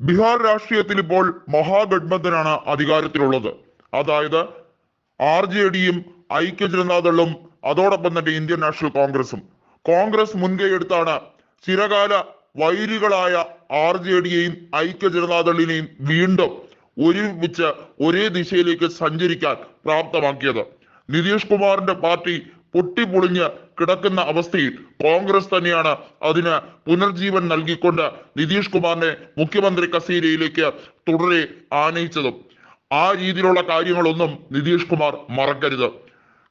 ബീഹാർ രാഷ്ട്രീയത്തിൽ ഇപ്പോൾ മഹാഗഡ്ബന്ധനാണ് അധികാരത്തിലുള്ളത്. അതായത് ആർ ജെ ഡിയും ഐക്യ ജനതാദളും അതോടൊപ്പം തന്നെ ഇന്ത്യൻ നാഷണൽ കോൺഗ്രസും. കോൺഗ്രസ് മുൻകൈയെടുത്താണ് ചിരകാല വൈരികളായ ആർ ജെ ഡിയെയും ഐക്യ ജനതാദളിനെയും വീണ്ടും ഒരുമിച്ച് ഒരേ ദിശയിലേക്ക് സഞ്ചരിക്കാൻ പ്രാപ്തമാക്കിയത്. നിതീഷ് കുമാറിന്റെ പാർട്ടി പൊട്ടിപ്പൊളിഞ്ഞ് കിടക്കുന്ന അവസ്ഥയിൽ കോൺഗ്രസ് തന്നെയാണ് അതിന് പുനർജീവൻ നൽകിക്കൊണ്ട് നിതീഷ് കുമാറിനെ മുഖ്യമന്ത്രി കസേരയിലേക്ക് തുടരെ ആനയിച്ചതും ആ രീതിയിലുള്ള കാര്യങ്ങളൊന്നും നിതീഷ് കുമാർ മറക്കരുത്.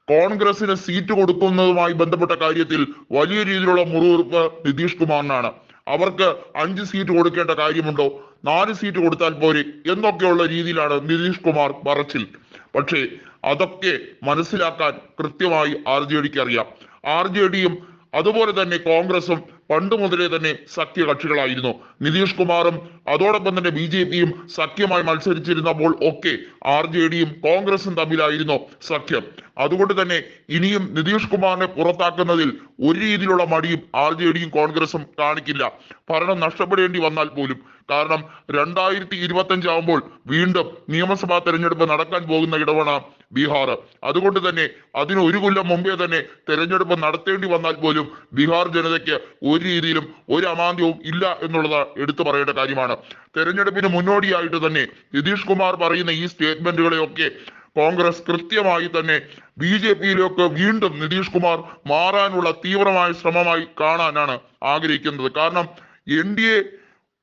കോൺഗ്രസിന് സീറ്റ് കൊടുക്കുന്നതുമായി ബന്ധപ്പെട്ട കാര്യത്തിൽ വലിയ രീതിയിലുള്ള മുറിവുറുപ്പ് നിതീഷ് കുമാറിനാണ്. അവർക്ക് അഞ്ച് സീറ്റ് കൊടുക്കേണ്ട കാര്യമുണ്ടോ? നാല് സീറ്റ് കൊടുത്താൽ പോരെ? എന്നൊക്കെയുള്ള രീതിയിലാണ് നിതീഷ് കുമാർ പറച്ചിൽ. പക്ഷേ അതൊക്കെ മനസ്സിലാക്കാൻ കൃത്യമായി ആർ ജെ ഡിക്ക് അറിയാം. ആർ ജെ ഡിയും അതുപോലെ തന്നെ കോൺഗ്രസും പണ്ട് മുതലേ തന്നെ സഖ്യ കക്ഷികളായിരുന്നു നിതീഷ് കുമാറും അതോടൊപ്പം തന്നെ ബി ജെ പിയും സഖ്യമായി മത്സരിച്ചിരുന്നപ്പോൾ ഒക്കെ ആർ ജെ ഡിയും കോൺഗ്രസും തമ്മിലായിരുന്നു സഖ്യം. അതുകൊണ്ട് തന്നെ ഇനിയും നിതീഷ് കുമാറിനെ പുറത്താക്കുന്നതിൽ ഒരു രീതിയിലുള്ള മടിയും ആർ ജെ ഡിയും കോൺഗ്രസും കാണിക്കില്ല. ഭരണം നഷ്ടപ്പെടേണ്ടി വന്നാൽ പോലും. കാരണം രണ്ടായിരത്തി ഇരുപത്തി അഞ്ചാവുമ്പോൾ വീണ്ടും നിയമസഭാ തെരഞ്ഞെടുപ്പ് നടക്കാൻ പോകുന്ന ഇടവണ ബീഹാർ അതുകൊണ്ട് തന്നെ അതിന് ഒരു കൊല്ലം മുമ്പേ തന്നെ തെരഞ്ഞെടുപ്പ് നടത്തേണ്ടി വന്നാൽ പോലും ബീഹാർ ജനതയ്ക്ക് ഒരു രീതിയിലും ഒരു അമാന്ത്യവും ഇല്ല എന്നുള്ളത് എടുത്തു പറയേണ്ട കാര്യമാണ്. തെരഞ്ഞെടുപ്പിന് മുന്നോടിയായിട്ട് തന്നെ നിതീഷ് കുമാർ പറയുന്ന ഈ സ്റ്റേറ്റ്മെന്റുകളെയൊക്കെ കോൺഗ്രസ് കൃത്യമായി തന്നെ ബി ജെ പിയിലേക്ക് വീണ്ടും നിതീഷ് കുമാർ മാറാനുള്ള തീവ്രമായ ശ്രമമായി കാണാനാണ് ആഗ്രഹിക്കുന്നത്. കാരണം എൻ ഡി എ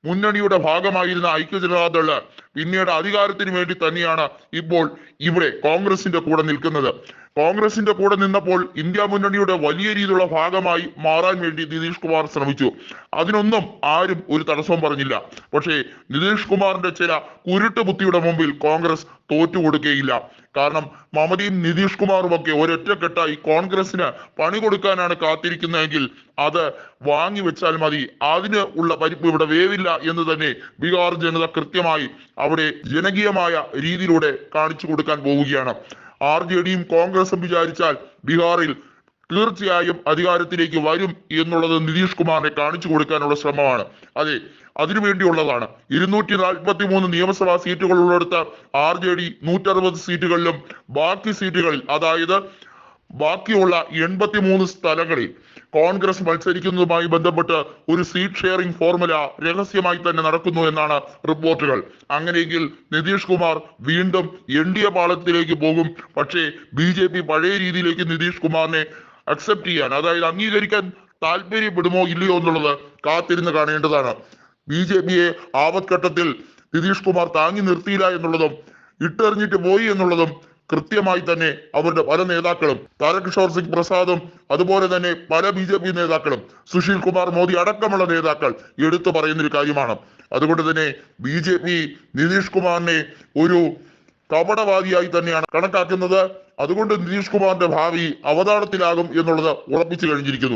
മുന്നണിയുടെ ഭാഗമായിരുന്ന ഐക്യ ഐക്യജനതാദൾ പിന്നീട് അധികാരത്തിന് വേണ്ടി തന്നെയാണ് ഇപ്പോൾ ഇവിടെ കോൺഗ്രസിന്റെ കൂടെ നിൽക്കുന്നത്. കോൺഗ്രസിന്റെ കൂടെ നിന്നപ്പോൾ ഇന്ത്യ മുന്നണിയുടെ വലിയ രീതിയിലുള്ള ഭാഗമായി മാറാൻ വേണ്ടി നിതീഷ് കുമാർ ശ്രമിച്ചു. അതിനൊന്നും ആരും ഒരു തടസ്സവും പറഞ്ഞില്ല. പക്ഷേ നിതീഷ് കുമാറിന്റെ ചില കുരുട്ട് ബുദ്ധിയുടെ മുമ്പിൽ കോൺഗ്രസ് തോറ്റുകൊടുക്കുകയില്ല കാരണം മമതയും നിതീഷ് കുമാറും ഒക്കെ ഒരൊറ്റക്കെട്ടായി കോൺഗ്രസിന് പണി കൊടുക്കാനാണ് കാത്തിരിക്കുന്നതെങ്കിൽ അത് വാങ്ങി വെച്ചാൽ മതി. അതിന് ഉള്ള പരിപ്പ് ഇവിടെ വേവില്ല എന്ന് തന്നെ ബീഹാർ ജനത കൃത്യമായി അവിടെ ജനകീയമായ രീതിയിലൂടെ കാണിച്ചു കൊടുക്കാൻ പോവുകയാണ്. ആർ ജെ ഡിയും കോൺഗ്രസും വിചാരിച്ചാൽ ബീഹാറിൽ തീർച്ചയായും അധികാരത്തിലേക്ക് വരും എന്നുള്ളത് നിതീഷ് കുമാറിനെ കാണിച്ചു കൊടുക്കാനുള്ള ശ്രമമാണ്. അതെ അതിനുവേണ്ടിയുള്ളതാണ് ഇരുന്നൂറ്റി നാൽപ്പത്തി മൂന്ന് നിയമസഭാ സീറ്റുകൾ ഉള്ളിടത്ത് ആർ ജെ ഡി നൂറ്ററുപത് സീറ്റുകളിലും ബാക്കി സീറ്റുകളിൽ അതായത് ബാക്കിയുള്ള എൺപത്തി മൂന്ന് സ്ഥലങ്ങളിൽ കോൺഗ്രസ് മത്സരിക്കുന്നതുമായി ബന്ധപ്പെട്ട് ഒരു സീറ്റ് ഷെയറിംഗ് ഫോർമുല രഹസ്യമായി തന്നെ നടക്കുന്നു എന്നാണ് റിപ്പോർട്ടുകൾ. അങ്ങനെയെങ്കിൽ നിതീഷ് കുമാർ വീണ്ടും എൻ ഡി എ പാളത്തിലേക്ക് പോകും. പക്ഷേ ബി ജെ പി പഴയ രീതിയിലേക്ക് നിതീഷ് കുമാറിനെ അക്സെപ്റ്റ് ചെയ്യാൻ അതായത് അംഗീകരിക്കാൻ താല്പര്യപ്പെടുമോ ഇല്ലയോ എന്നുള്ളത് കാത്തിരുന്ന് കാണേണ്ടതാണ്. ബി ജെ പിയെ ആപത്ഘട്ടത്തിൽ നിതീഷ് കുമാർ താങ്ങി നിർത്തിയില്ല എന്നുള്ളതും ഇട്ടെറിഞ്ഞിട്ട് പോയി എന്നുള്ളതും കൃത്യമായി തന്നെ അവരുടെ പല നേതാക്കളും താരകിഷോർ സിംഗ് പ്രസാദും അതുപോലെ തന്നെ പല ബി ജെ പി നേതാക്കളും സുശീൽ കുമാർ മോദി അടക്കമുള്ള നേതാക്കൾ എടുത്തു പറയുന്ന ഒരു കാര്യമാണ്. അതുകൊണ്ട് തന്നെ ബി ജെ പി നിതീഷ് കുമാറിനെ ഒരു കപടവാദിയായി തന്നെയാണ് കണക്കാക്കുന്നത്. അതുകൊണ്ട് നിതീഷ് കുമാറിന്റെ ഭാവി അവതാളത്തിലാകും എന്നുള്ളത് ഉറപ്പിച്ചു കഴിഞ്ഞിരിക്കുന്നു.